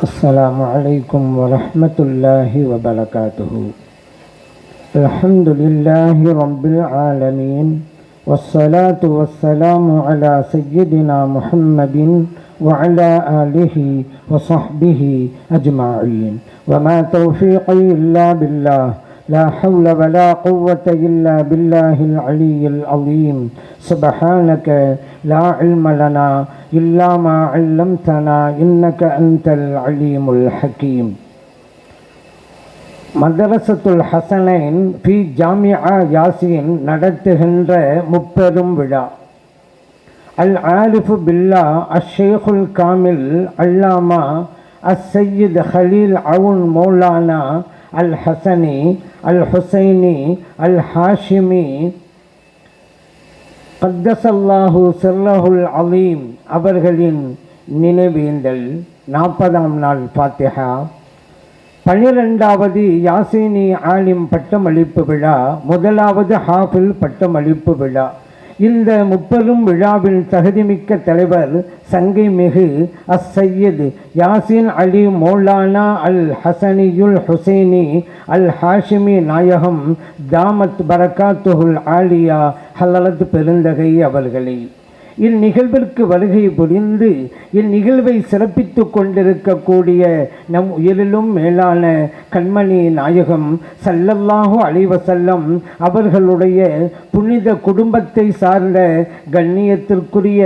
السلام عليكم ورحمة الله وبركاته. الحمد لله رب العالمين والصلاة والسلام على سيدنا محمد وعلى آله وصحبه أجمعين. وما توفيقي إلا بالله. لا حول ولا قوة إلا بالله العلي العظيم سبحانك لا علم لنا إلا ما علمتنا إنك أنت العليم الحكيم மதரசத்துல் ஹசனைன் பி ஜாமியா யாசின் நடத்துகின்ற முப்பெரும் விழா அல் ஆரிஃபு பில்லா அஷேகுல் காமில் அல்லாமா அஸ் சையீத் ஹலீல் அவுன் மௌலானா அல் ஹசனி அல் ஹுசைனி அல் ஹாஷிமி கத்தசல்லாஹு சல்லாஹுல் அலீம் அவர்களின் நினைவேந்தல். நாற்பதாம் நாள் ஃபாத்திஹா. பன்னிரெண்டாவது யாசினி ஆலிம் பட்டமளிப்பு விழா. முதலாவது ஹாஃபில் பட்டமளிப்பு விழா. இந்த முப்பெரும் விழாவின் தகுதிமிக்க தலைவர் சங்கை மிகு அஸ் சையது யாசின் அலி மௌலானா அல் ஹசனியுல் ஹுசைனி அல் ஹாஷிமி நாயகம் தாமத் பரகாத்துஹுல் ஆலியா ஹலரத் பெருந்தகை அவர்களே. இந்நிகழ்விற்கு வருகை புரிந்து இந்நிகழ்வை சிறப்பித்து கொண்டிருக்கக்கூடிய நம் உயிரிலும் மேலான கண்மணி நாயகம் சல்லல்லாஹு அலைவசல்லம் அவர்களுடைய புனித குடும்பத்தை சார்ந்த கண்ணியத்திற்குரிய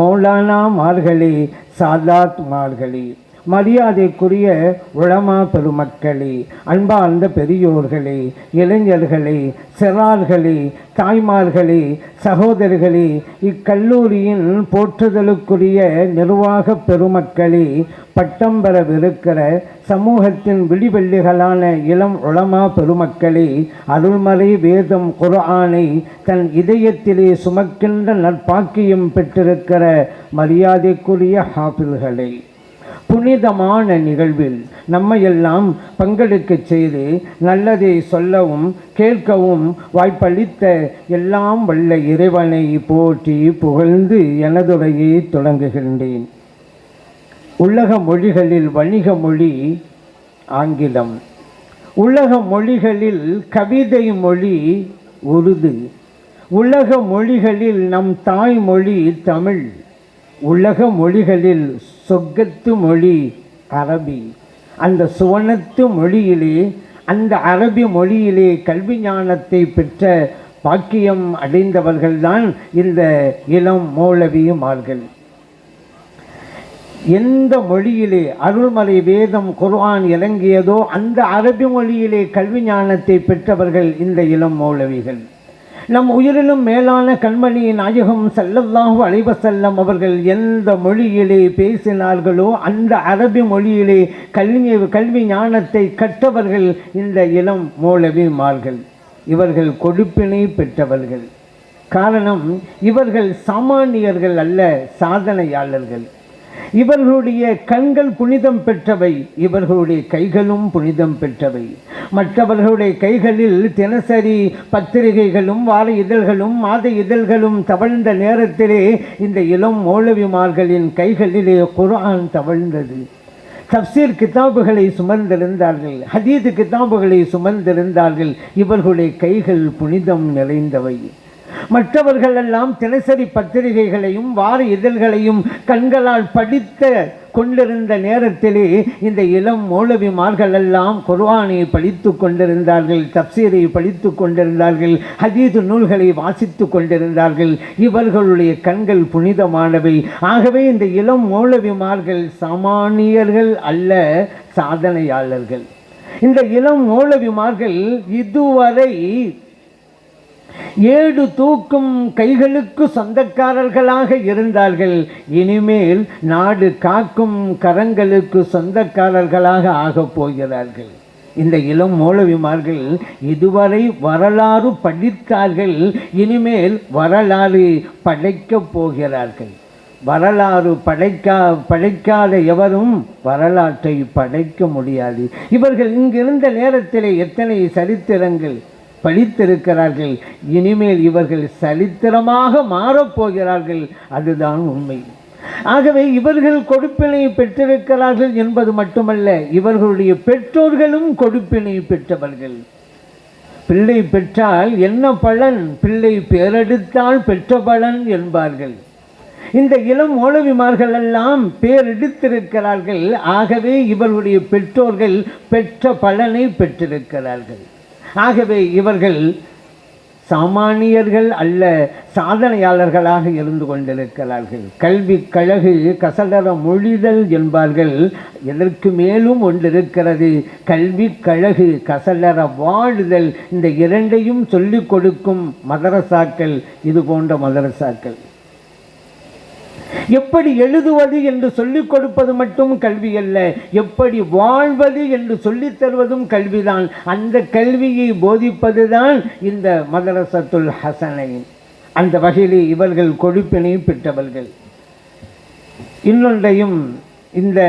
மௌலானா மார்களே சாதாத் மார்களே. மரியாதைக்குரிய உளமா பெருமக்களே அன்பார்ந்த பெரியோர்களே இளைஞர்களே சிறார்களே தாய்மார்களே சகோதரர்களே இக்கல்லூரியின் போற்றுதலுக்குரிய நிர்வாக பெருமக்களே பட்டம் பெறவிருக்கிற சமூகத்தின் விடிவெள்ளிகளான இளம் உளமா பெருமக்களே அருள்மறை வேதம் குரானை தன் இதயத்திலே சுமக்கின்ற நற்பாக்கியம் பெற்றிருக்கிற மரியாதைக்குரிய ஹாஃபில்களே புனிதமான நிகழ்வில் நம்மையெல்லாம் பங்கெடுக்க செய்து நல்லதை சொல்லவும் கேட்கவும் வாய்ப்பளித்த எல்லாம் வல்ல இறைவனை போற்றி புகழ்ந்து எனதுரையை தொடங்குகின்றேன். உலக மொழிகளில் வணிக மொழி ஆங்கிலம். உலக மொழிகளில் கவிதை மொழி உருது. உலக மொழிகளில் நம் தாய்மொழி தமிழ். உலக மொழிகளில் சொர்க்கத்து மொழி அரபி. அந்த சுவனத்து மொழியிலே அந்த அரபி மொழியிலே கல்வி ஞானத்தை பெற்ற பாக்கியம் அடைந்தவர்கள்தான் இந்த இளம் மௌலவியுமார்கள். எந்த மொழியிலே அருள்மலை வேதம் குர்ஆன் இறங்கியதோ அந்த அரபி மொழியிலே கல்வி ஞானத்தை பெற்றவர்கள் இந்த இளம் மௌலவிகள். நம் உயிரிலும் மேலான கண்மணி நாயகம் செல்லல்லாஹு அலைவசல்லம் அவர்கள் எந்த மொழியிலே பேசினார்களோ அந்த அரபி மொழியிலே கல்வி கல்வி ஞானத்தை கற்றவர்கள் இந்த இளம் மௌலவிமார்கள். இவர்கள் கொடுப்பினை பெற்றவர்கள். காரணம் இவர்கள் சாமானியர்கள் அல்ல சாதனையாளர்கள். இவர்களுடைய கண்கள் புனிதம் பெற்றவை இவர்களுடைய கைகளும் புனிதம் பெற்றவை. மற்றவர்களுடைய கைகளில் தினசரி பத்திரிகைகளும் வார இதழ்களும் மாத இதழ்களும் தவழ்ந்த நேரத்திலே இந்த இளம் மௌலவிமார்களின் கைகளிலே குரான் தவழ்ந்தது. தப்சீர் கிதாபுகளை சுமந்திருந்தார்கள் ஹதீது கிதாபுகளை சுமந்திருந்தார்கள் இவர்களுடைய கைகள் புனிதம் நிறைந்தவை. மற்றவர்கள் எல்லாம் தினசரி பத்திரிகைகளையும் வார இதழ்களையும் கண்களால் படித்த கொண்டிருந்த நேரத்திலே இந்த இளம் மௌலவிமார்கள் எல்லாம் குர்வானை படித்து கொண்டிருந்தார்கள் தப்சீரை படித்து கொண்டிருந்தார்கள் ஹதீது நூல்களை வாசித்து கொண்டிருந்தார்கள். இவர்களுடைய கண்கள் புனிதமானவை. ஆகவே இந்த இளம் மௌலவிமார்கள் சாமானியர்கள் அல்ல சாதனையாளர்கள். இந்த இளம் மௌலவிமார்கள் இதுவரை ஏடு தூக்கும் கைகளுக்கு சொந்தக்காரர்களாக இருந்தார்கள். இனிமேல் நாடு காக்கும் கரங்களுக்கு சொந்தக்காரர்களாக ஆகப் போகிறார்கள். இந்த இளம் மூலவிமார்கள் இதுவரை வரலாறு படித்தார்கள். இனிமேல் வரலாறு படைக்கப் போகிறார்கள். வரலாறு படைக்கா படைக்காத எவரும் வரலாற்றை படைக்க முடியாது. இவர்கள் இங்கிருந்த நேரத்திலே எத்தனை சரித்திரங்கள் படித்திருக்கிறார்கள் இனிமேல் இவர்கள் சரித்திரமாக மாறப்போகிறார்கள். அதுதான் உண்மை. ஆகவே இவர்கள் கொடுப்பினை பெற்றிருக்கிறார்கள் என்பது மட்டுமல்ல இவர்களுடைய பெற்றோர்களும் கொடுப்பினை பெற்றவர்கள். பிள்ளை பெற்றால் என்ன பலன்? பிள்ளை பேரெடுத்தால் பெற்ற பலன் என்பார்கள். இந்த இளம் மௌலவிமார்கள் எல்லாம் பேரெடுத்திருக்கிறார்கள். ஆகவே இவர்களுடைய பெற்றோர்கள் பெற்ற பலனை பெற்றிருக்கிறார்கள். ஆகவே இவர்கள் சாமானியர்கள் அல்ல சாதனையாளர்களாக இருந்து கொண்டிருக்கிறார்கள். கல்வி கழகு கசடர மொழிதல் என்பார்கள். எதற்கு மேலும் ஒன்றிருக்கிறது? கல்வி கழகு கசடர வாழுதல் இந்த இரண்டையும் சொல்லிக் கொடுக்கும் மதரசாக்கள் இது போன்ற மதரசாக்கள். எப்படி எழுதுவது என்று சொல்லிக் கொடுப்பது மட்டும் கல்வி அல்ல எப்படி வாழ்வது என்று சொல்லித் தருவதும் கல்விதான். அந்த கல்வியை போதிப்பதுதான் இந்த மதரசத்துல் ஹசனை. அந்த வகையிலே இவர்கள் கொடுப்பினை பெற்றவர்கள். இன்னொன்றையும் இந்த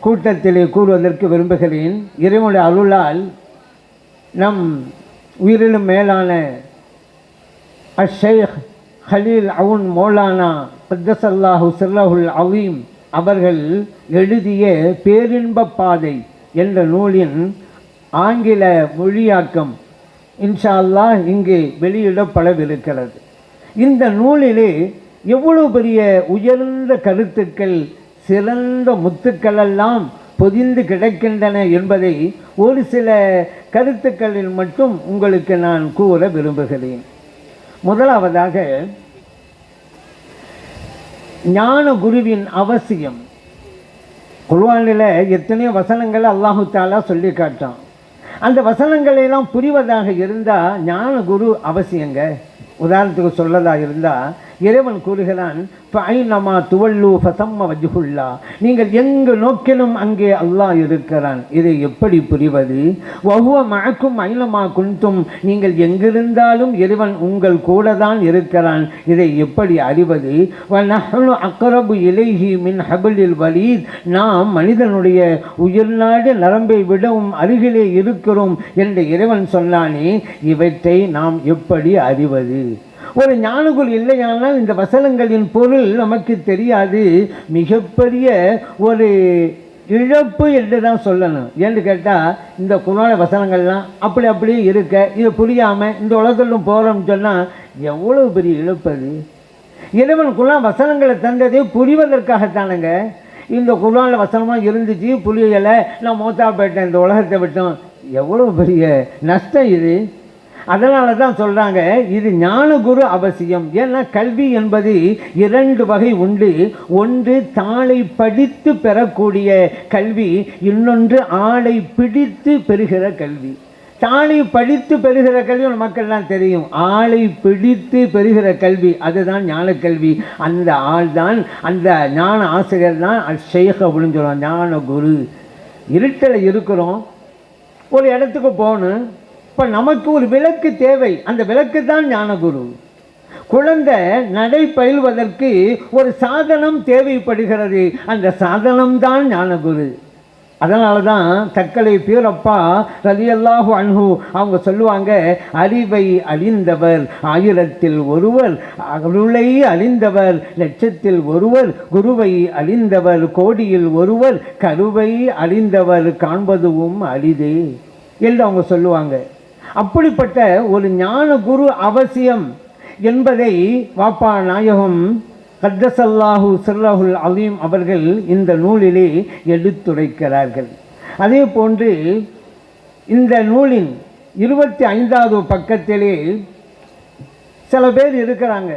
கூட்டத்திலே கூறுவதற்கு விரும்புகிறேன். இறைவனுடைய அருளால் நம் உயிரிலும் மேலான அஷேக் ஹலீல் அவுன் மௌலானா கத்தசல்லாஹு சில்லஹுல் அவீம் அவர்கள் எழுதிய பேரின்ப பாதை என்ற நூலின் ஆங்கில மொழியாக்கம் இன்ஷா அல்லாஹ் இங்கே வெளியிடப்படவிருக்கிறது. இந்த நூலிலே எவ்வளவு பெரிய உயர்ந்த கருத்துக்கள் சிறந்த முத்துக்களெல்லாம் பொதிந்து கிடக்கின்றன என்பதை ஒரு சில கருத்துக்களில் மட்டும் உங்களுக்கு நான் கூற விரும்புகிறேன். முதலாவதாக ஞான குருவின் அவசியம். குர்ஆனில் எத்தனையோ வசனங்களை அல்லாஹு தாலா சொல்லி காட்டான் அந்த வசனங்களெல்லாம் புரிவதாக இருந்தால் ஞான குரு அவசியங்க. உதாரணத்துக்கு சொல்லதாக இருந்தால் இறைவன் கூறுகிறான் ஃபைனமா துவல்லு ஃபசம்ம வஜுகுல்லா நீங்கள் எங்கு நோக்கிலும் அங்கே அல்லாஹ் இருக்கிறான். இதை எப்படி புரிவது? ஒவ்வொ மழக்கும் ஐனமா குன்தும். நீங்கள் எங்கிருந்தாலும் இறைவன் உங்கள் கூட தான் இருக்கிறான். இதை எப்படி அறிவது? அக்கரபு இலைஹி மின் ஹபிலில் வலீத். நாம் மனிதனுடைய உயிர்நாடு நரம்பை விடவும் அருகிலே இருக்கிறோம் என்று இறைவன் சொன்னானே இவற்றை நாம் எப்படி அறிவது? ஒரு ஞானகுல் இல்லையானால் இந்த வசனங்களின் பொருள் நமக்கு தெரியாது. மிகப்பெரிய ஒரு இழப்பு என்று தான் சொல்லணும். ஏன்னு கேட்டால் இந்த குணால வசனங்கள்லாம் அப்படி அப்படியே இருக்க இது புரியாமல் இந்த உலகத்திலும் போகிறோம்னு சொன்னால் எவ்வளோ பெரிய இழப்பு அது? இறைவன் வசனங்களை தந்ததே புரிவதற்காகத்தானுங்க. இந்த குரானில் வசனமாக இருந்துச்சு புரியலை நான் மோத்தா போயிட்டேன் இந்த உலகத்தை விட்டோம். எவ்வளோ பெரிய நஷ்டம் இது? அதனால தான் சொல்கிறாங்க இது ஞானகுரு அவசியம். ஏன்னா கல்வி என்பது இரண்டு வகை உண்டு. ஒன்று தாளை படித்து பெறக்கூடிய கல்வி இன்னொன்று ஆளை பிடித்து பெறுகிற கல்வி. தாளை படித்து பெறுகிற கல்வி மக்கள்லாம் தெரியும். ஆளை பிடித்து பெறுகிற கல்வி அதுதான் ஞானக்கல்வி. அந்த ஆள் தான் அந்த ஞான ஆசிரியர் தான் ஷேக அப்படின்னு சொல்லுவாங்க ஞான குரு இருட்டில் இருக்கிறோம். ஒரு இடத்துக்கு போகணும். இப்போ நமக்கு ஒரு விளக்கு தேவை. அந்த விளக்கு தான் ஞானகுரு. குழந்தை நடை பயில்வதற்கு ஒரு சாதனம் தேவைப்படுகிறது. அந்த சாதனம் தான் ஞானகுரு. அதனால தான் தக்கலை பீரப்பா ரலியல்லாஹு அன்ஹு அவங்க சொல்லுவாங்க அறிவை அழிந்தவர் ஆயிரத்தில் ஒருவர் அருளை அழிந்தவர் லட்சத்தில் ஒருவர் குருவை அழிந்தவர் கோடியில் ஒருவர் கருவை அழிந்தவர் காண்பதுவும் அரிதே. என்று அவங்க சொல்லுவாங்க. அப்படிப்பட்ட ஒரு ஞான குரு அவசியம் என்பதை வாப்பா நாயகம் கத்தசல்லாஹு சிர்ரஹுல் அலீம் அவர்கள் இந்த நூலிலே எடுத்துரைக்கிறார்கள். அதே போன்று இந்த நூலின் இருபத்தி ஐந்தாவது பக்கத்திலே சில பேர் இருக்கிறாங்க.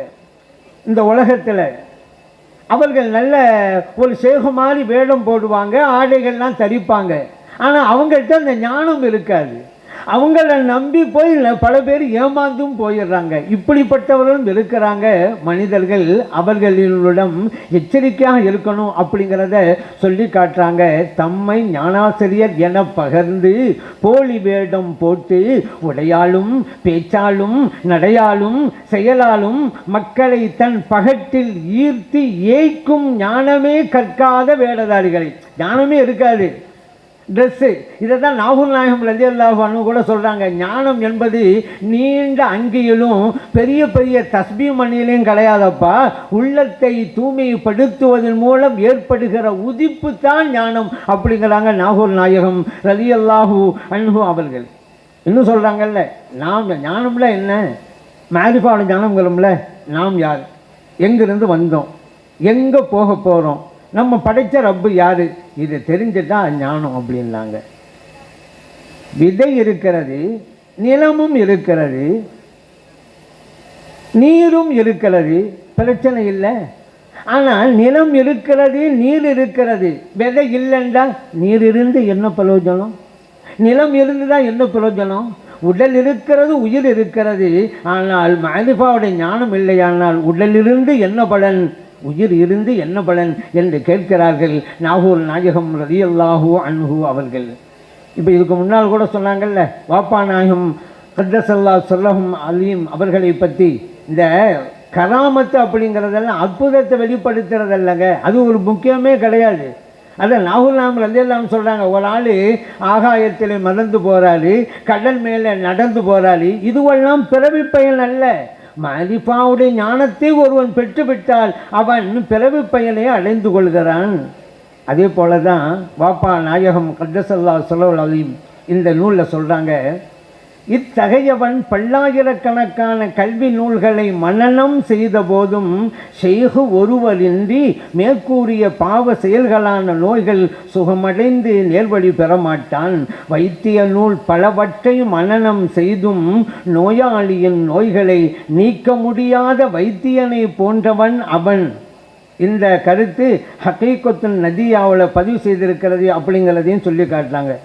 இந்த உலகத்தில் அவர்கள் நல்ல ஒரு சேகு மாதிரி வேடம் போடுவாங்க ஆடைகள்லாம் தரிப்பாங்க. ஆனால் அவங்கள்ட்ட அந்த ஞானம் இருக்காது. அவங்கள நம்பி போய் பல பேர் ஏமாந்தும் போயிடுறாங்க. இப்படிப்பட்டவர்களும் இருக்கிறாங்க. மனிதர்கள் அவர்களிடம் எச்சரிக்கையாக இருக்கணும் அப்படிங்கிறத சொல்லி காட்டுறாங்க. தம்மை ஞானாசிரியர் என பகர்ந்து போலி வேடம் போட்டு உடையாலும் பேச்சாலும் நடையாலும் செயலாலும் மக்களை தன் பகட்டில் ஈர்த்து ஏய்க்கும் ஞானமே கற்காத வேடதாரிகளை. ஞானமே இருக்காது. ட்ரெஸ்ஸு இதை தான் நாகூர் நாயகம் ரலி அல்லாஹானு கூட சொல்கிறாங்க ஞானம் என்பது நீண்ட அங்கியிலும் பெரிய பெரிய தஸ்பீ மணியிலையும் கிடையாதப்பா உள்ளத்தை தூய்மைப்படுத்துவதன் மூலம் ஏற்படுகிற உதிப்பு தான் ஞானம் அப்படிங்கிறாங்க நாகூர் நாயகம் ரலி அல்லாஹூ அன்பு அவர்கள். இன்னும் சொல்கிறாங்கல்ல நாம் ஞானம்ல என்ன? மேரிஃபான ஞானம்ங்கிறோம்ல நாம் யார்? எங்கிருந்து வந்தோம்? எங்கே போக போகிறோம் நம்ம படைத்த ரப்பு யார்? இது தெரிஞ்சுதான் ஞானம் அப்படின்னாங்க. விதை இருக்கிறது நிலமும் இருக்கிறது நீரும் இருக்கிறது பிரச்சனை இல்லை. ஆனால் நிலம் இருக்கிறது நீர் இருக்கிறது. விதை இல்லைண்டா நீர் இருந்து என்ன பிரயோஜனம்? நிலம் இருந்துதான் என்ன பிரயோஜனம்? உடல் இருக்கிறது உயிர் இருக்கிறது. ஆனால் மாலிபாவுடைய ஞானம் இல்லையானால் உடலிருந்து என்ன பலன்? உயிர் இருந்து என்ன பலன் என்று கேட்கிறார்கள் நாகூர் நாயகம் ரதியல்லாஹூ அன்ஹு அவர்கள். இப்போ இதுக்கு முன்னால் கூட சொன்னாங்கல்ல வாப்பா நாயகம் கத்தசல்லா சொல்லஹும் அலீம் அவர்களை பற்றி இந்த கராமத்து அப்படிங்கிறதெல்லாம் அற்புதத்தை வெளிப்படுத்துறதல்லங்க. அது ஒரு முக்கியமே கிடையாது. அதான் நாகுல் நாம் ரலியல்லாம் சொல்கிறாங்க ஒரு ஆள் ஆகாயத்தில் மறந்து போகிறாரு கடல் மேலே நடந்து போகிறாரு இதுவெல்லாம் பிறவி பயன் அல்ல. மலிஃபாவுடைய ஞானத்தை ஒருவன் பெற்றுவிட்டால் அவன் பிறவி பயனை அடைந்து கொள்கிறான். அதே போல தான் வாப்பா நாயகம் கத்தசல்லா சொல்லவல் இந்த நூலில் சொல்கிறாங்க இத்தகையவன் பல்லாயிரக்கணக்கான கல்வி நூல்களை மனனம் செய்த போதும் செய்கு ஒருவரின்றி மேற்கூறிய பாவ செயல்களான நோய்கள் சுகமடைந்து நேர்வழி பெறமாட்டான். வைத்திய நூல் பலவற்றை மனனம் செய்தும் நோயாளியின் நோய்களை நீக்க முடியாத வைத்தியனை போன்றவன் அவன். இந்த கருத்து ஹக்கீக்கொத்தின் நதியாவில் பதிவு செய்திருக்கிறது அப்படிங்கிறதையும் சொல்லி காட்டுறாங்க.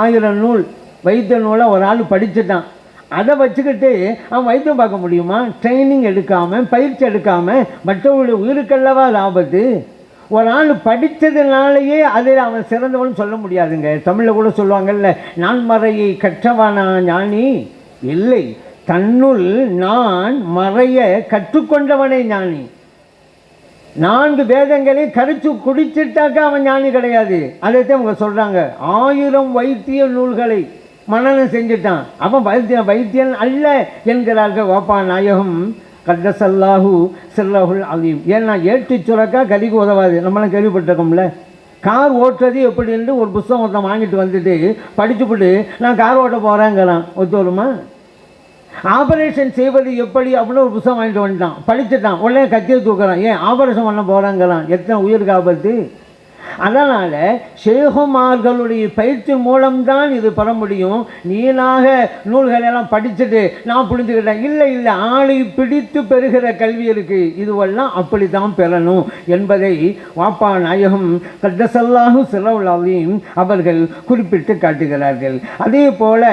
ஆயிரம் நூல் வைத்திய நூலை ஒரு ஆள் படிச்சுட்டான். அதை வச்சுக்கிட்டு அவன் வைத்தியம் பார்க்க முடியுமா? ட்ரைனிங் எடுக்காமல் பயிற்சி எடுக்காமல் மற்றவர்களுடைய உயிருக்கல்லவா லாபத்து? ஆபத்து ஒரு ஆள் படித்ததுனாலேயே அதில் அவன் சிறந்தவன் சொல்ல முடியாதுங்க. தமிழில் கூட சொல்லுவாங்கல்ல நான் மறையை கற்றவனா ஞானி? இல்லை. தன்னுள் நான் மறைய கற்றுக்கொண்டவனே ஞானி. நான்கு வேதங்களையும் கரைச்சு குடிச்சிட்டாக்கா அவன் ஞானி கிடையாது. அதைத்தான் அவங்க சொல்கிறாங்க ஆயிரம் வைத்திய நூல்களை மன்னனும் செஞ்சுட்டான். அவன் வைத்தியன் வைத்தியன் அல்ல என்கிறார்கள் வாப்பா நாயகம். கத்தசல்லாஹு சில்லாஹுல் அலீம். ஏன்னா ஏற்றி சுரக்கா கதிக்கு உதவாது. நம்மளாம் கேள்விப்பட்டிருக்கோம்ல. கார் ஓட்டுறது எப்படின்னு ஒரு புஸ்தகம் ஒருத்தன் வாங்கிட்டு வந்துட்டு படிச்சுப்புட்டு நான் கார் ஓட்ட போகிறேங்கிறான் ஒத்து வருமா? ஆபரேஷன் செய்வது எப்படி அப்படின்னு ஒரு புத்தகம் வாங்கிட்டு வந்துட்டான். படிச்சுட்டான். உடனே கத்தியை தூக்குறான். ஏன் ஆபரேஷன் பண்ண போகிறாங்கிறான் எத்தனை உயிருக்கு ஆபத்து? அதனால் ஷேகுமார்களுடைய பயிற்சி மூலம்தான் இது பெற முடியும். நீனாக நூல்களெல்லாம் படிச்சுட்டு நான் புரிஞ்சுக்கிட்டேன். இல்லை இல்லை ஆளை பிடித்து பெறுகிற கல்வி இருக்குது இதுவெல்லாம் அப்படி தான் பெறணும் என்பதை வாப்பா நாயகம் கத்தசல்லாஹு சிலவுலாவையும் அவர்கள் குறிப்பிட்டு காட்டுகிறார்கள். அதே போல்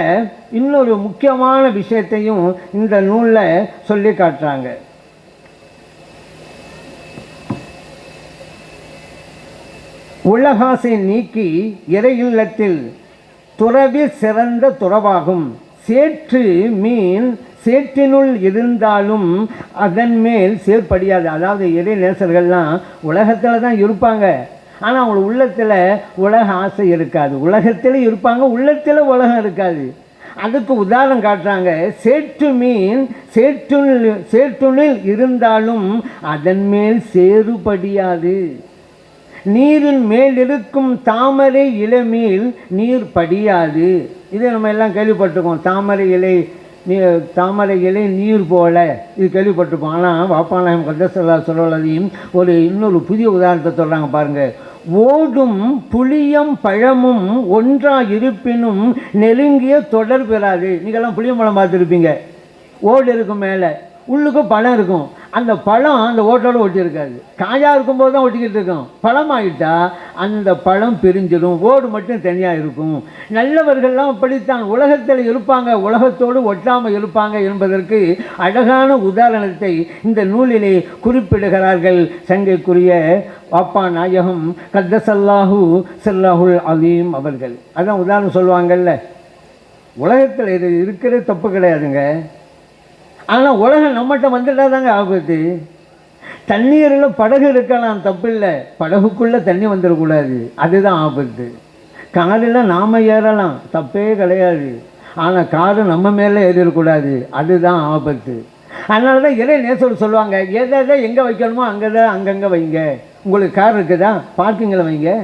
இன்னொரு முக்கியமான விஷயத்தையும் இந்த நூலில் சொல்லி காட்டுறாங்க. உலகாசை நீக்கி இறை இல்லத்தில் துறவி சிறந்த துறவாகும். சேற்று மீன் சேற்றினுள் இருந்தாலும் அதன் மேல் சேர்ப்படியாது அதாவது இறை நேசர்கள்லாம் உலகத்தில் தான் இருப்பாங்க. ஆனால் அவங்க உள்ளத்தில் உலக ஆசை இருக்காது. உலகத்தில் இருப்பாங்க உள்ளத்தில் உலகம் இருக்காது. அதுக்கு உதாரணம் காட்டுறாங்க. சேற்று மீன் சேற்றுள் சேற்றுணில் இருந்தாலும் அதன் மேல் சேறுபடியாது நீரின் மேல் இருக்கும் தாமரை இளமீல் நீர் படியாது. இதை நம்ம எல்லாம் கேள்விப்பட்டிருக்கோம். தாமரை இலை நீ தாமரை இலை நீர் போல. இது கேள்விப்பட்டிருப்போம். ஆனால் வாப்பாநாயம் கந்தசல்லா சொல்லதையும் ஒரு இன்னொரு புதிய உதாரணத்தை சொல்கிறாங்க பாருங்கள் ஓடும் புளியம் பழமும் ஒன்றாக இருப்பினும் நெருங்கிய தொடர் பெறாது நீங்கள்லாம் புளியம்பழம் பார்த்துருப்பீங்க. ஓடு இருக்கும் மேலே. உள்ளுக்கும் பழம் இருக்கும். அந்த பழம் அந்த ஓட்டோடு ஒட்டியிருக்காது. காயாக இருக்கும்போது தான் ஒட்டிக்கிட்டு இருக்கும். ஆகிட்டா அந்த பழம் பிரிஞ்சிடும். ஓடு மட்டும் தனியாக இருக்கும். நல்லவர்கள்லாம் அப்படித்தான் உலகத்தில் இருப்பாங்க. உலகத்தோடு ஒட்டாமல் இருப்பாங்க என்பதற்கு அழகான உதாரணத்தை இந்த நூலிலே குறிப்பிடுகிறார்கள். சங்கைக்குரிய பாப்பா நாயகம் கத்தசல்லாஹு செல்லாஹுல் அலீம் அவர்கள். அதான் உதாரணம் சொல்லுவாங்கல்ல. உலகத்தில் இது இருக்கிறது தப்பு கிடையாதுங்க. ஆனால் உலகம் நம்மகிட்ட வந்துட்டா தாங்க ஆபத்து. தண்ணீரில் படகு இருக்கலாம் தப்பில்லை. படகுக்குள்ளே தண்ணி வந்துடக்கூடாது. அதுதான் ஆபத்து. காரில் நாம் ஏறலாம். தப்பே கிடையாது. ஆனால் காரு நம்ம மேலே ஏறிடக்கூடாது. அதுதான் ஆபத்து. அதனால தான் இறை நேசர் சொல்லுவாங்க எதை எதை எங்கே வைக்கணுமோ அங்கே தான் அங்கங்கே வைங்க. உங்களுக்கு கார் இருக்குதா? பார்க்கிங்கில் வைங்க.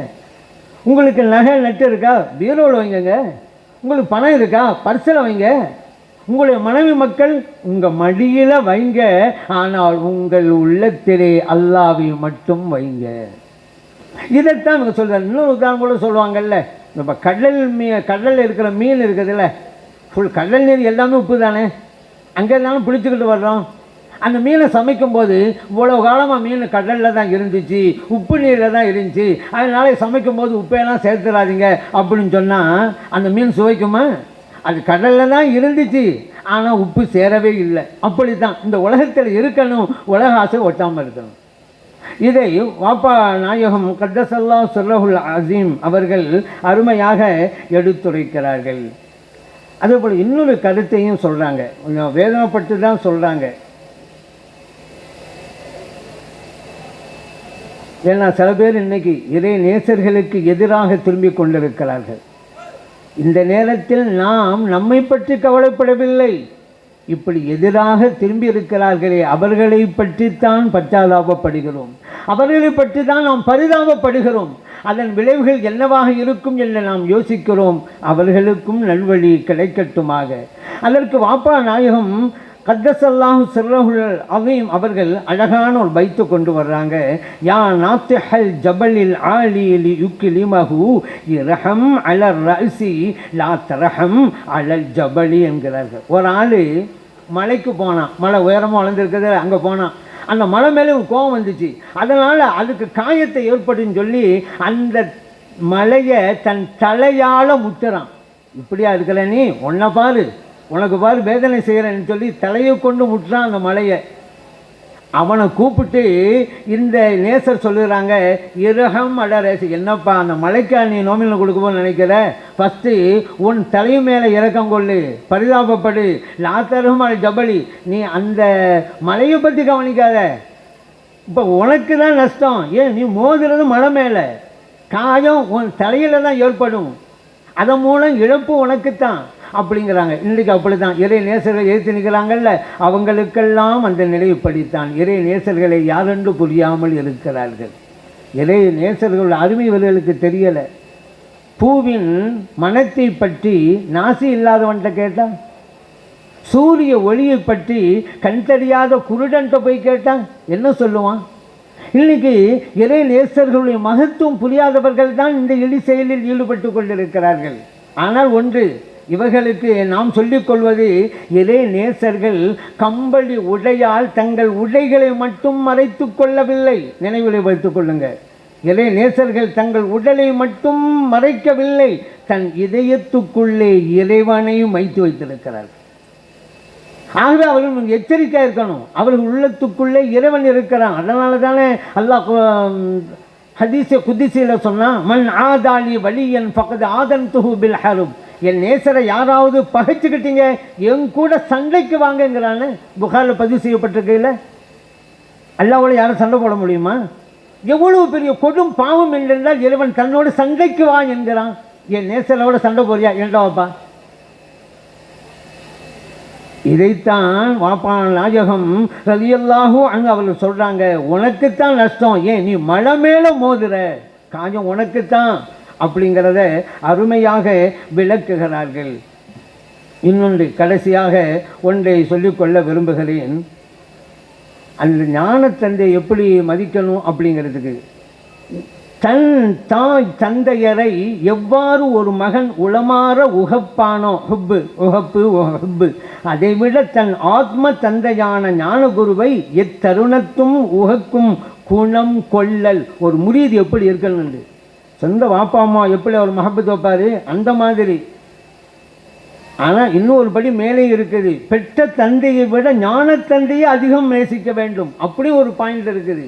உங்களுக்கு நகை நட்டு இருக்கா? பீரோவில் வைங்கங்க. உங்களுக்கு பணம் இருக்கா? பர்சில் வைங்க. உங்களுடைய மனைவி மக்கள் உங்கள் மடியில் வைங்க. ஆனால் உங்கள் உள்ளத்திலே அல்லாவை மட்டும் வைங்க. இதைத்தான் இவங்க சொல்கிறார் இன்னொரு உதாரணம் கூட சொல்லுவாங்கல்ல. இப்போ கடல் மீ கடலில் இருக்கிற மீன் இருக்குதுல்ல. ஃபுல் கடல் நீர் எல்லாமே உப்பு தானே? அங்கே இருந்தாலும் பிடிச்சிக்கிட்டு வர்றோம். அந்த மீனை சமைக்கும்போது இவ்வளோ காலமாக மீன் கடலில் தான் இருந்துச்சு உப்பு நீரில் தான் இருந்துச்சு. அதனால சமைக்கும்போது உப்பையெல்லாம் சேர்த்துடாதீங்க அப்படின்னு சொன்னால் அந்த மீன் சுவைக்குமா? அது கடலில் தான் இருந்துச்சு. ஆனால் உப்பு சேரவே இல்லை. அப்படி தான் இந்த உலகத்தில் இருக்கணும். உலக ஆசை ஒட்டாமல் இருக்கணும். இதை வாப்பா நாயகம் கத்தசல்லா சொல்லஹுல் அசீம் அவர்கள் அருமையாக எடுத்துரைக்கிறார்கள். அதேபோல் இன்னொரு கருத்தையும் சொல்கிறாங்க கொஞ்சம் வேதனைப்பட்டு தான் சொல்கிறாங்க ஏன்னா சில பேர் இன்னைக்கு இறை நேசர்களுக்கு எதிராக திரும்பிக் கொண்டிருக்கிறார்கள். இந்த நேரத்தில் நாம் நம்மை பற்றி கவலைப்படவில்லை. இப்படி எதிராக திரும்பி இருக்கிறார்களே அவர்களை பற்றித்தான் பச்சாதாபப்படுகிறோம். அவர்களை பற்றி தான் நாம் பரிதாபப்படுகிறோம். அதன் விளைவுகள் என்னவாக இருக்கும் என்று நாம் யோசிக்கிறோம். அவர்களுக்கும் நல்வழி கிடைக்கட்டுமாக. அதற்கு வாப்பா நாயகம் கத்தசல்லாஹு சிறகுல் அவையும் அவர்கள் அழகான ஒரு பைத்து கொண்டு வர்றாங்க. யா நாத்திஹல் ஜபலில் ஆலியலி யுக்கிலிமஹு இரஹம் அலர் ரசி லா தரஹம் அலல் ஜபலி என்கிறார்கள். ஒரு ஆள் மலைக்கு போனான். மலை உயரமாக வளர்ந்துருக்குது அங்கே போனான். அந்த மலை மேலே ஒரு கோவம் வந்துச்சு. அதனால் அதுக்கு காயத்தை ஏற்படுன்னு சொல்லி அந்த மலையை தன் தலையால் முத்துறான். இப்படியா இருக்கிற நீ? ஒன்றை பாரு. உனக்கு பாரு வேதனை செய்கிறேன்னு சொல்லி தலையை கொண்டு முட்டான் அந்த மலையை. அவனை கூப்பிட்டு இந்த நேசர் சொல்லுறாங்க இரகம் அடரேசு. என்னப்பா அந்த மலைக்கா நீ நோமில் கொடுக்கும்போது நினைக்கிற? ஃபஸ்ட்டு உன் தலையும் மேலே இறக்கம் கொள்ளு பரிதாபப்படு. லாத்தரும் அது ஜபலி நீ அந்த மலையை பற்றி கவனிக்காத. இப்போ உனக்கு தான் நஷ்டம். ஏன் நீ மோதுறது மலை மேலே. காயம் உன் தலையில் தான் ஏற்படும். அதன் மூலம் இழப்பு உனக்குத்தான். அப்படிங்கிறாங்க. இன்றைக்கு அப்படி தான் இறை நேசர்கள் ஏற்றி நிற்கிறாங்கல்ல அவங்களுக்கெல்லாம் அந்த நிலைப்படித்தான் இறை நேசர்களை யாரென்று புரியாமல் இருக்கிறார்கள். இறை நேசர்கள் அருமை இவர்களுக்கு தெரியலை. பூவின் மனத்தை பற்றி நாசி இல்லாதவன்கிட்ட கேட்டான் சூரிய ஒளியை பற்றி கண் தெரியாத குருடன்ட்ட போய் கேட்டான் என்ன சொல்லுவான்? இன்னைக்கு இறை நேசர்களுடைய மகத்துவம் புரியாதவர்கள் தான் இந்த இழி செயலில் ஈடுபட்டு கொண்டிருக்கிறார்கள். ஆனால் ஒன்று இவர்களுக்கு நாம் சொல்லிக் கொள்வது நேசர்கள் கம்பளி உடையால் தங்கள் உடைகளை மட்டும் மறைத்து கொள்ளவில்லை. நினைவில் வைத்துக் கொள்ளுங்கள். இறை நேசர்கள் தங்கள் உடலை மட்டும் மறைக்கவில்லை. தன் இதயத்துக்குள்ளே இறைவனையும் வைத்து வைத்திருக்கிறார்கள். ஆகவே அவர்கள் எச்சரிக்கையாக இருக்கணும். அவர்கள் உள்ளத்துக்குள்ளே இறைவன் இருக்கிறான். அதனால தானே அல்லாஹ் ஹதீஸ குதிசியில் சொன்னால் மண் ஆதாளி வலியன் பக்கத்து ஆதன் துஹு பில் ஹரும். என் நேசரை யாராவது பகைச்சுக்கிட்டீங்க என் கூட சண்டைக்கு வாங்கங்கிறான்னு புகாரில் பதிவு செய்யப்பட்டிருக்கையில்? அல்லாவோட யாரும் சண்டை போட முடியுமா? எவ்வளவு பெரிய கொடும் பாவம் என்றால் இறைவன் தன்னோடு சண்டைக்கு வா என்கிறான். என் நேசரோட சண்டை போறியா ஏண்டாவாப்பா இதைத்தான் வாப்பான நாயகம் ரலியல்லாஹு அங்கே அவர்கள் சொல்கிறாங்க உனக்குத்தான் நஷ்டம். ஏன் நீ மழை மேலே மோதுற. காஞ்சம் உனக்குத்தான். அப்படிங்கிறத அருமையாக விளக்குகிறார்கள். இன்னொன்று கடைசியாக ஒன்றை சொல்லிக்கொள்ள விரும்புகிறேன். அந்த ஞானத்தந்தை எப்படி மதிக்கணும் அப்படிங்கிறதுக்கு. தன் தாய் தந்தையரை எவ்வாறு ஒரு மகன் உளமாற உகப்பானோ ஹுப்பு உகப்பு ஹுப்பு அதைவிட தன் ஆத்ம தந்தையான ஞானகுருவை எத்தருணத்தும் உகக்கும் குணம் கொள்ளல். ஒரு முறியது எப்படி இருக்கணும்னு. சொந்த வாப்பா அம்மா எப்படி அவர் மகப்பத்து வைப்பார் அந்த மாதிரி. ஆனால் இன்னொரு படி மேலே இருக்குது. பெற்ற தந்தையை விட ஞான தந்தையை அதிகம் நேசிக்க வேண்டும். அப்படி ஒரு பாயிண்ட் இருக்குது.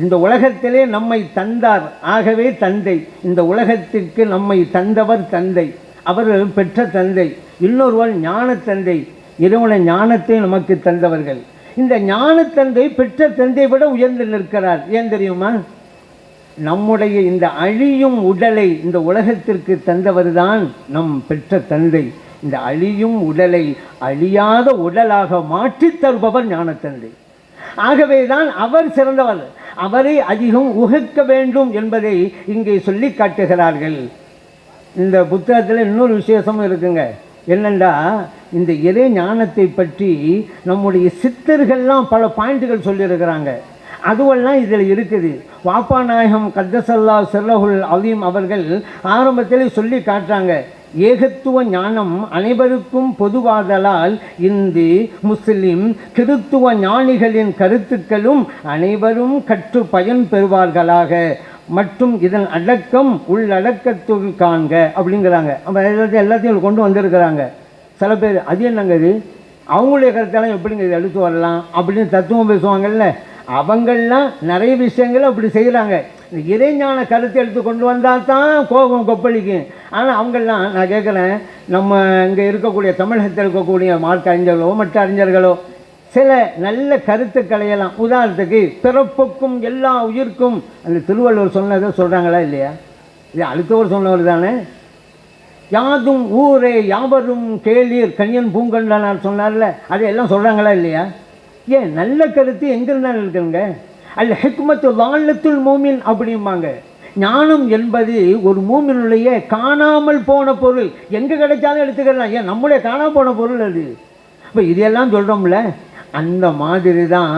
இந்த உலகத்திலே நம்மை தந்தார். ஆகவே தந்தை. இந்த உலகத்திற்கு நம்மை தந்தவர் தந்தை. அவர் பெற்ற தந்தை. இன்னொருவர் ஞான தந்தை. இறைவன ஞானத்தை நமக்கு தந்தவர்கள். இந்த ஞான தந்தை பெற்ற தந்தை விட உயர்ந்து நிற்கிறார். ஏன் தெரியுமா? நம்முடைய இந்த அழியும் உடலை இந்த உலகத்திற்கு தந்தவர்தான் நம் பெற்ற தந்தை. இந்த அழியும் உடலை அழியாத உடலாக மாற்றித் தருபவர் ஞானத்தந்தை. ஆகவே தான் அவர் சிறந்தவர். அவரை அதிகம் உகக்க வேண்டும் என்பதை இங்கே சொல்லி காட்டுகிறார்கள். இந்த புத்தகத்தில் இன்னொரு விசேஷமும் இருக்குங்க. என்னென்றா இந்த இறை ஞானத்தை பற்றி நம்முடைய சித்தர்கள்லாம் பல பாயிண்ட்டுகள் சொல்லியிருக்கிறாங்க. அதுவெல்லாம் இதில் இருக்குது. வாப்பா நாயகம் கத்தசல்லா சிறகுல் அலீம் அவர்கள் ஆரம்பத்தில் சொல்லி காட்டுறாங்க. ஏகத்துவ ஞானம் அனைவருக்கும் பொதுவாதலால் இந்து முஸ்லிம் கிறித்துவ ஞானிகளின் கருத்துக்களும் அனைவரும் கற்று பயன் பெறுவார்களாக. மற்றும் இதன் அடக்கம் உள்ளடக்கத்துள் காண்க அப்படிங்கிறாங்க. அப்ப எல்லாத்தையும் எல்லாத்தையும் கொண்டு வந்திருக்கிறாங்க. சில பேர் அது என்னங்க இது? அவங்களுடைய கருத்தெல்லாம் எப்படிங்க இது எடுத்து வரலாம் அப்படின்னு தத்துவம் பேசுவாங்கல்ல. அவங்கள்லாம் நிறைய விஷயங்களை அப்படி செய்கிறாங்க இந்த இறைஞான கருத்தை எடுத்து கொண்டு வந்தால் தான் கோபம் கொப்பளிக்கும். ஆனால் அவங்கெல்லாம் நான் கேட்குறேன் நம்ம இங்கே இருக்கக்கூடிய தமிழகத்தில் இருக்கக்கூடிய மார்க்க அறிஞர்களோ மற்ற அறிஞர்களோ சில நல்ல கருத்துக்களை எல்லாம் உதாரணத்துக்கு பிறப்புக்கும் எல்லா உயிர்க்கும் அந்த திருவள்ளுவர் சொன்னதை சொல்கிறாங்களா இல்லையா? இது அடுத்தவர் சொன்னவர் தானே? யாதும் ஊரே யாவரும் கேளீர் கண்ணியன் பூங்கண்டனார் சொன்னார்ல அதையெல்லாம் சொல்கிறாங்களா இல்லையா? ஏன்? நல்ல கருத்து எங்கிருந்தாலும் இருக்குங்க அல்ல ஹெக்மத்து லாலத்துல் மூமின் அப்படிம்பாங்க. ஞானம் என்பது ஒரு மூமினுடைய காணாமல் போன பொருள். எங்கே கிடைச்சாலும் எடுத்துக்கலாம். ஏன்? நம்முடைய காணாமல் போன பொருள் அது. இப்போ இதெல்லாம் சொல்கிறோம்ல அந்த மாதிரி தான்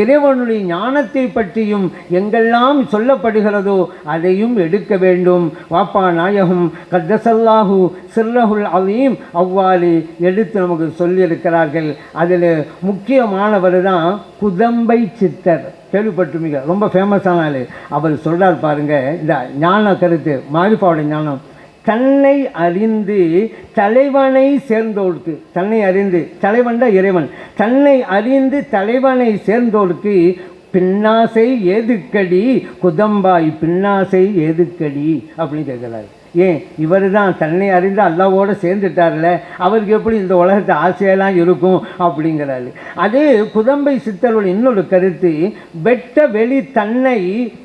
இறைவனுடைய ஞானத்தை பற்றியும் எங்கெல்லாம் சொல்லப்படுகிறதோ அதையும் எடுக்க வேண்டும். வாப்பா நாயகம் கத்தசல்லாஹு சிர்ரஹுல் அலீம் அவ்வாறு எடுத்து நமக்கு சொல்லியிருக்கிறார்கள். அதில் முக்கியமானவர் தான் குதம்பை சித்தர். கேள்விப்பட்டிருப்பீங்க ரொம்ப ஃபேமஸான ஆள். அவர் சொல்கிறார் பாருங்கள் இந்த ஞான கருத்து மாரிப்பாவுடைய ஞானம். தன்னை அறிந்து தலைவனை சேர்ந்தோருக்கு தன்னை அறிந்து தலைவன் தான் இறைவன். தன்னை அறிந்து தலைவனை சேர்ந்தோருக்கு பின்னாசை ஏதுக்கடி? குதம்பாய் பின்னாசை ஏதுக்கடி? அப்படின்னு கேட்கிறாரு. ஏன் இவர் தான் தன்னை அறிந்து அல்லாவோடு சேர்ந்துட்டார்ல அவருக்கு எப்படி இந்த உலகத்தை ஆசையெல்லாம் இருக்கும் அப்படிங்கிறாரு. அதே புதம்பை சித்தரோட இன்னொரு கருத்து வெட்ட வெளி தன்னை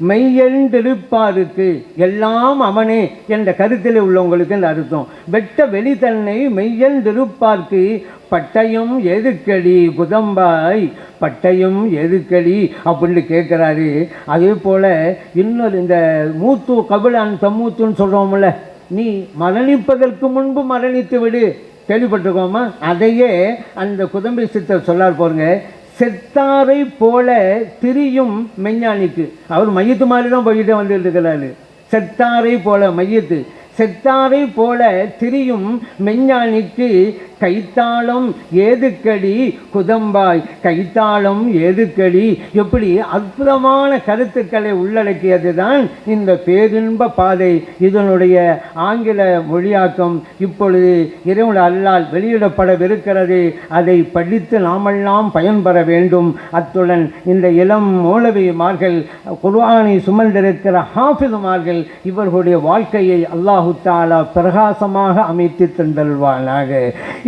மெய்யெழுந்திருப்பாருக்கு எல்லாம் அவனே என்ற கருத்தில் உள்ளவங்களுக்கு இந்த அர்த்தம். வெட்ட வெளி தன்னை மெய்யெழுந்திருப்பார்க்கு பட்டயம் எதுக்கடி குதம்பாய்? பட்டயம் எதுக்கடி? அப்படின்னு கேட்குறாரு. அதே போல் இன்னொரு இந்த மூத்து கபிலான் தம்மூத்துன்னு சொல்கிறோம்ல நீ மரணிப்பதற்கு முன்பு மரணித்து விடு. கேள்விப்பட்டிருக்கோமா? அதையே அந்த குதம்பை சித்தர் சொல்லார் பாருங்க. செத்தாரை போல திரியும் மெஞ்ஞானிக்கு. அவர் மையத்து மாதிரி தான் போய்கிட்டே வந்துட்டு இருக்கிறாரு. செத்தாரை போல மையத்து. செத்தாரை போல திரியும் மெஞ்ஞானிக்கு கைத்தாளம் ஏதுக்கடி? குதம்பாய் கைத்தாளம் ஏதுக்கடி? எப்படி அற்புதமான கருத்துக்களை உள்ளடக்கியது தான் இந்த பேரின்ப பாதை. இதனுடைய ஆங்கில மொழியாக்கம் இப்பொழுது இறைவன் அல்லால் வெளியிடப்படவிருக்கிறது. அதை படித்து நாமெல்லாம் பயன்பெற வேண்டும். அத்துடன் இந்த இளம் மௌலவிமார்கள் குர்வானை சுமந்திருக்கிற ஹாஃபிதுமார்கள் இவர்களுடைய வாழ்க்கையை அல்லாஹு தாலா பிரகாசமாக அமைத்து தந்தல்வானாக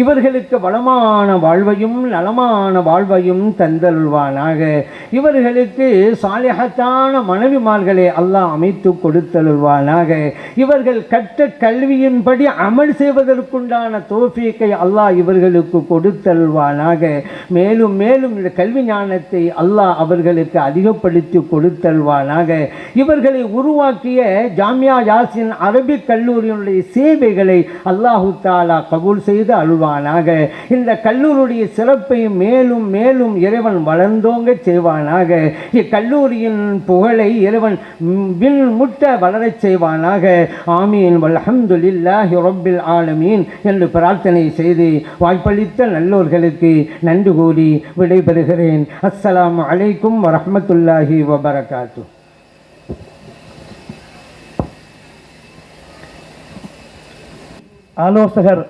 இவர்களுக்கு வளமான வாழ்வையும் நலமான வாழ்வையும் தந்தருள்வானாக. இவர்களுக்கு சாலிகத்தான மனைவிமார்களை அல்லாஹ் அமைத்து கொடுத்தருள்வானாக. இவர்கள் கற்ற கல்வியின்படி அமல் செய்வதற்குண்டான தோஃபியத்தை அல்லாஹ் இவர்களுக்கு கொடுத்தருள்வானாக. மேலும் மேலும் இந்த கல்வி ஞானத்தை அல்லாஹ் அவர்களுக்கு அதிகப்படுத்தி கொடுத்தல்வானாக இவர்களை உருவாக்கிய ஜாமியா யாசின் அரபிக் கல்லூரியினுடைய சேவைகளை அல்லாஹு தாலா கபூல் செய்து செய்வானாக. இந்த கல்லூரியுடைய சிறப்பை மேலும் மேலும் இறைவன் வளர்ந்தோங்க செய்வானாக. இக்கல்லூரியின் புகழை இறைவன் வில் முட்ட வளரச் செய்வானாக. ஆமீன். வல்ஹம்துலில்லாஹி ரப்பில் ஆலமீன் என்று பிரார்த்தனை செய்து வாய்ப்பளித்த நல்லோர்களுக்கு நன்றி கூறி விடைபெறுகிறேன். அஸ்ஸலாம் அலைக்கும் வரமத்துல்லாஹி வபரகாத்து. ஆலோசகர்